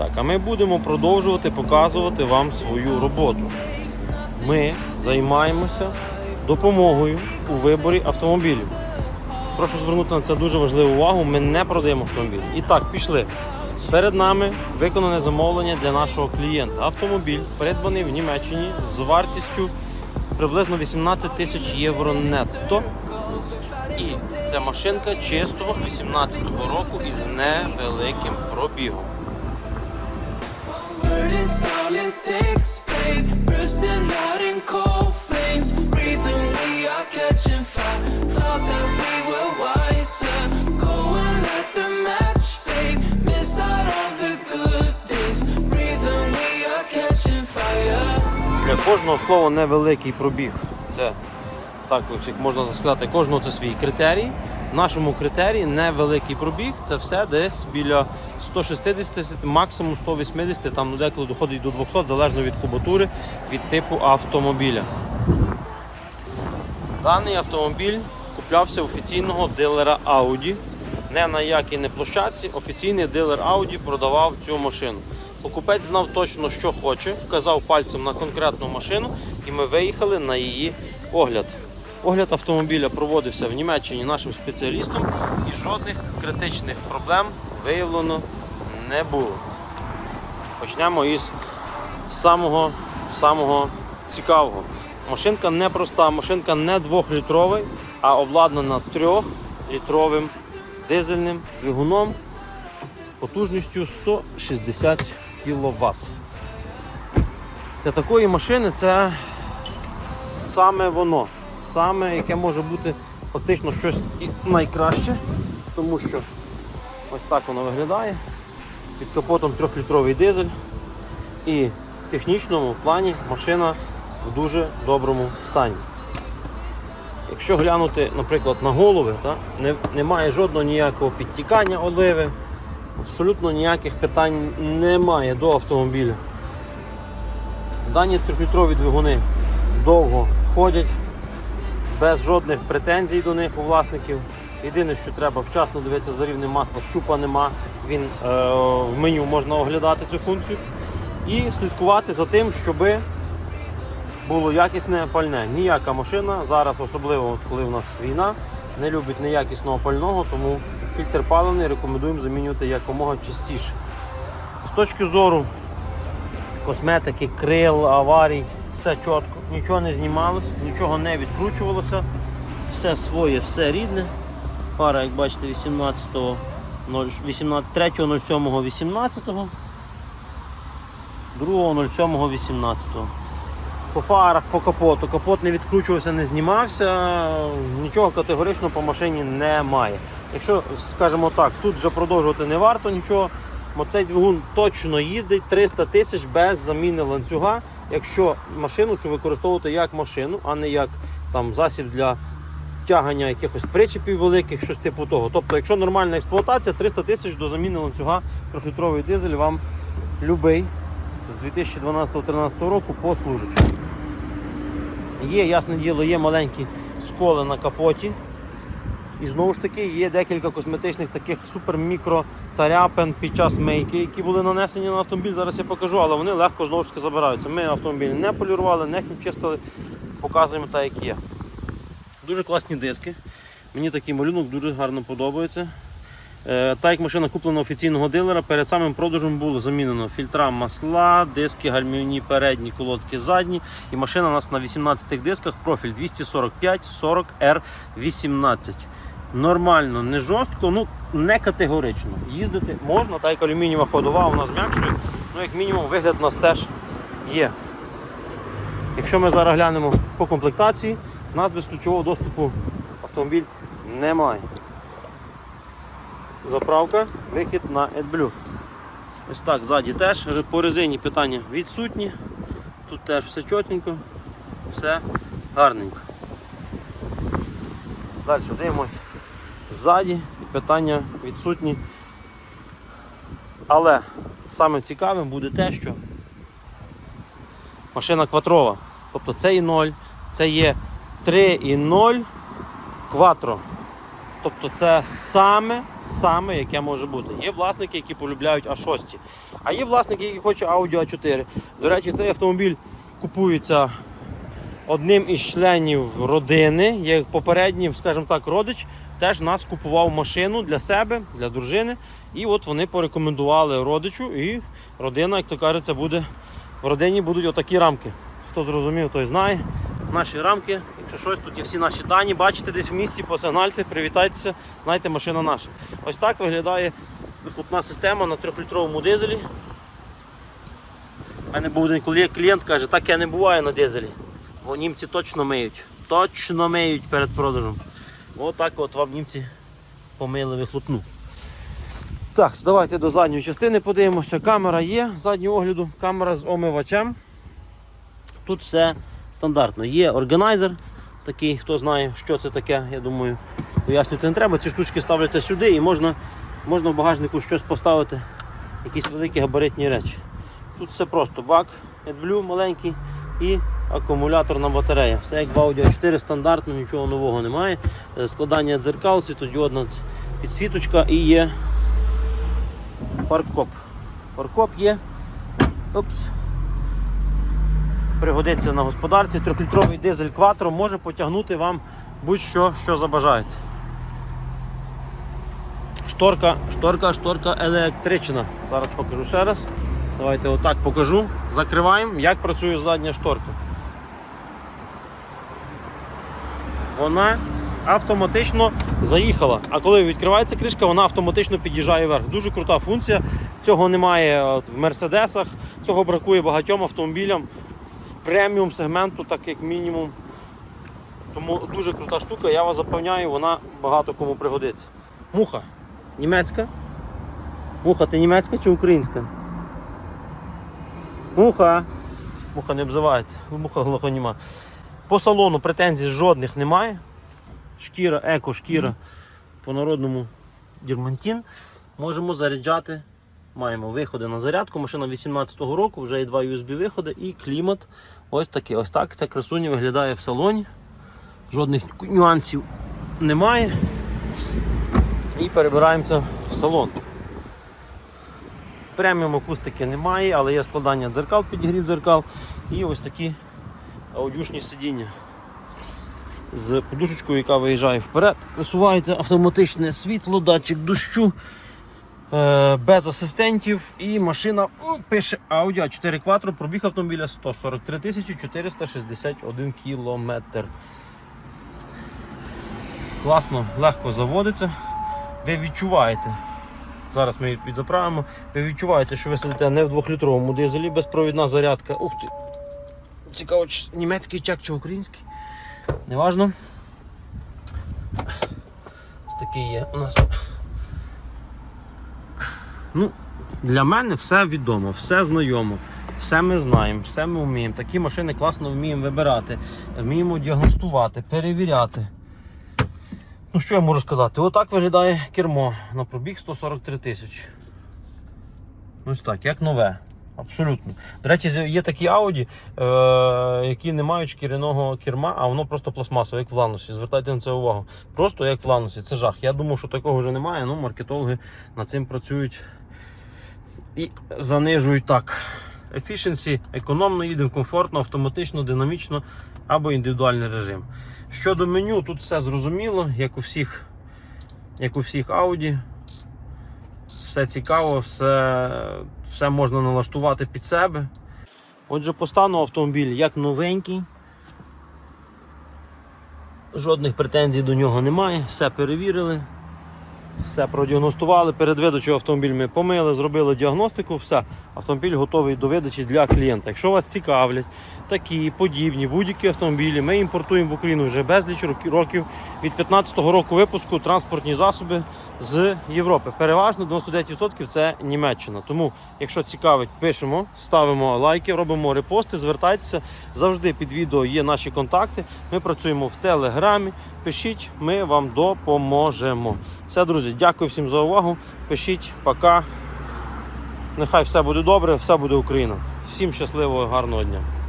Так, а ми будемо продовжувати показувати вам свою роботу. Ми займаємося допомогою у виборі автомобілів. Прошу звернути на це дуже важливу увагу. Ми не продаємо автомобіль. І так, пішли. Перед нами виконане замовлення для нашого клієнта. Автомобіль придбаний в Німеччині з вартістю приблизно 18 тисяч євро нетто. І це машинка чистого 18-го року із невеликим пробігом. Takes, babe. Bursting out in cold flames. Breathing, we are catching fire. Thought that we were wiser. Go and light the match, babe. Miss out on the good days. Breathing, we are catching fire. Для кожного слова невеликий пробіг. Це так, як можна сказати, кожного це свій критерій. В нашому критерії невеликий пробіг, це все десь біля 160, максимум 180, там деколи доходить до 200, залежно від кубатури, від типу автомобіля. Даний автомобіль куплявся офіційного дилера Audi. Не на якій не площадці, офіційний дилер Audi продавав цю машину. Покупець знав точно, що хоче, вказав пальцем на конкретну машину, і ми виїхали на її огляд. Огляд автомобіля проводився в Німеччині нашим спеціалістом і жодних критичних проблем виявлено не було. Почнемо із самого, самого цікавого. Машинка не проста, машинка не двохлітрова, а обладнана трьохлітровим дизельним двигуном потужністю 160 кВт. Для такої машини це саме воно, саме яке може бути фактично щось найкраще, тому що ось так воно виглядає. Під капотом трьохлітровий дизель. І в технічному плані машина в дуже доброму стані. Якщо глянути, наприклад, на голови, та, не, немає жодного ніякого підтікання оливи, абсолютно ніяких питань немає до автомобіля. Дані трьохлітрові двигуни довго ходять, без жодних претензій до них у власників. Єдине, що треба вчасно дивитися за рівнем масла, щупа нема, він е, в меню можна оглядати цю функцію. І слідкувати за тим, щоб було якісне пальне. Ніяка машина зараз, особливо коли в нас війна, не любить неякісного пального, тому фільтр паливний рекомендуємо замінювати якомога частіше. З точки зору косметики, крил, аварій, все чітко, нічого не знімалось, нічого не відкручувалося, все своє, все рідне. Фара, як бачите, 18 3.07.18, 2.07.18. По фарах, по капоту. Капот не відкручувався, не знімався, нічого категорично по машині немає. Якщо, скажімо так, тут вже продовжувати не варто нічого, бо цей двигун точно їздить 300 тисяч без заміни ланцюга, якщо машину цю використовувати як машину, а не як там, засіб для тягання якихось причепів великих, щось типу того. Тобто, якщо нормальна експлуатація, 300 тисяч до заміни ланцюга трьохлітровий дизель вам любий з 2012-2013 року послужить. Є, ясне діло, є маленькі сколи на капоті. І знову ж таки є декілька косметичних таких супер-мікро царяпин під час мийки, які були нанесені на автомобіль. Зараз я покажу, але вони легко знову ж таки забираються. Ми автомобіль не полірували, не хімчистили, показуємо так, як є. Дуже класні диски. Мені такий малюнок дуже гарно подобається. Е, Так як машина куплена офіційного дилера, перед самим продажем було замінено фільтра масла, диски гальмівні передні, колодки задні. І машина у нас на 18 дисках, профіль 245 40 r 18 Нормально, не жорстко, ну не категорично. Їздити можна, так як алюмінієва ходова, вона зм'якшує. Ну, як мінімум, вигляд у нас теж є. Якщо ми зараз глянемо по комплектації, у нас без ключового доступу автомобіль немає. Заправка, вихід на AdBlue. Ось так, ззаді теж. По резині питання відсутні. Тут теж все чотенько, все гарненько. Далі дивимось ззаді, питання відсутні. Але саме цікавим буде те, що машина кватрова. Тобто це і 0, це є 3 і 0 кватро. Тобто це саме, саме, яке може бути. Є власники, які полюбляють А6. А є власники, які хочуть Audi A4. До речі, цей автомобіль купується одним із членів родини, як попередній, скажімо так, родич, теж нас купував машину для себе, для дружини. І от вони порекомендували родичу, і родина, як то кажеться, буде в родині будуть отакі рамки. Хто зрозумів, той знає. Наші рамки, якщо щось, тут є всі наші дані. Бачите десь в місті, посигнальте, привітайтеся, знайте, машина наша. Ось так виглядає вихлопна система на 3-літровому дизелі. У мене був один клієнт каже, так я не буваю на дизелі. Бо німці точно миють. Точно миють перед продажем. Отак от вам німці помили вихлопну. Так, давайте до задньої частини подивимося. Камера є заднього огляду, камера з омивачем. Тут все стандартно. Є органайзер, такий, хто знає, що це таке, я думаю, пояснювати не треба. Ці штучки ставляться сюди і можна, можна в багажнику щось поставити, якісь великі габаритні речі. Тут все просто. Бак AdBlue маленький і акумуляторна батарея. Все як в Audi 4 стандартно, нічого нового немає. Е, Складання дзеркал, світодіодна підсвіточка і є фаркоп. Фаркоп є. Опс. Пригодиться на господарці. Трьохлітровий дизель Quattro може потягнути вам будь-що, що забажаєте. Шторка, шторка, шторка електрична. Зараз покажу ще раз. Давайте отак покажу. Закриваємо, як працює задня шторка. Вона автоматично заїхала. А коли відкривається кришка, вона автоматично під'їжджає вверх. Дуже крута функція. Цього немає в мерседесах, цього бракує багатьом автомобілям в преміум сегменту, так як мінімум. Тому дуже крута штука, я вас запевняю, вона багато кому пригодиться. Муха німецька. Муха, ти німецька чи українська? Муха. Муха не обзивається, муха глухоніма. По салону претензій жодних немає. Шкіра, еко, шкіра по народному дірмантін. Можемо заряджати. Маємо виходи на зарядку. Машина 18-го року, вже є два USB виходи і клімат. Ось такий. Ось так ця красуня виглядає в салоні. Жодних нюансів немає. І перебираємося в салон. Преміум акустики немає, але є складання дзеркал, підігрів дзеркал і ось такі аудюшні сидіння. З подушечкою, яка виїжджає вперед, висувається автоматичне світло, датчик дощу, е, без асистентів і машина пише Audi A4 Quattro, пробіг автомобіля 143 461 кілометр. Класно, легко заводиться. Ви відчуваєте, зараз ми її підзаправимо, ви відчуваєте, що ви сидите не в 2-літровому дизелі, безпровідна зарядка. Ух ти! Цікаво, чи німецький чек чи український. Неважно. Ось такий є у нас. Ну, для мене все відомо, все знайомо, все ми знаємо, все ми вміємо. Такі машини класно вміємо вибирати, вміємо діагностувати, перевіряти. Ну що я можу сказати? Отак виглядає кермо на пробіг 143 тисячі. Ось так, як нове. Абсолютно. До речі, є такі Audi, е, які не мають шкіряного керма, а воно просто пластмасове, як в Ланусі. Звертайте на це увагу. Просто як в Ланусі. Це жах. Я думав, що такого вже немає, ну маркетологи над цим працюють і занижують так. Efficiency, економно їдемо, комфортно, автоматично, динамічно або індивідуальний режим. Щодо меню, тут все зрозуміло, як у всіх, як у всіх Audi. Все цікаво, все, все можна налаштувати під себе. Отже, по стану автомобіль як новенький. Жодних претензій до нього немає, все перевірили, все продіагностували. Перед видачею автомобіль ми помили, зробили діагностику, все. Автомобіль готовий до видачі для клієнта. Якщо вас цікавлять такі подібні будь-які автомобілі, ми імпортуємо в Україну вже безліч років від 15-го року випуску транспортні засоби з Європи. Переважно 99% це Німеччина. Тому, якщо цікавить, пишемо, ставимо лайки, робимо репости, звертайтеся. Завжди під відео є наші контакти. Ми працюємо в Телеграмі. Пишіть, ми вам допоможемо. Все, друзі, дякую всім за увагу. Пишіть, пока. Нехай все буде добре, все буде Україна. Всім щасливого, гарного дня.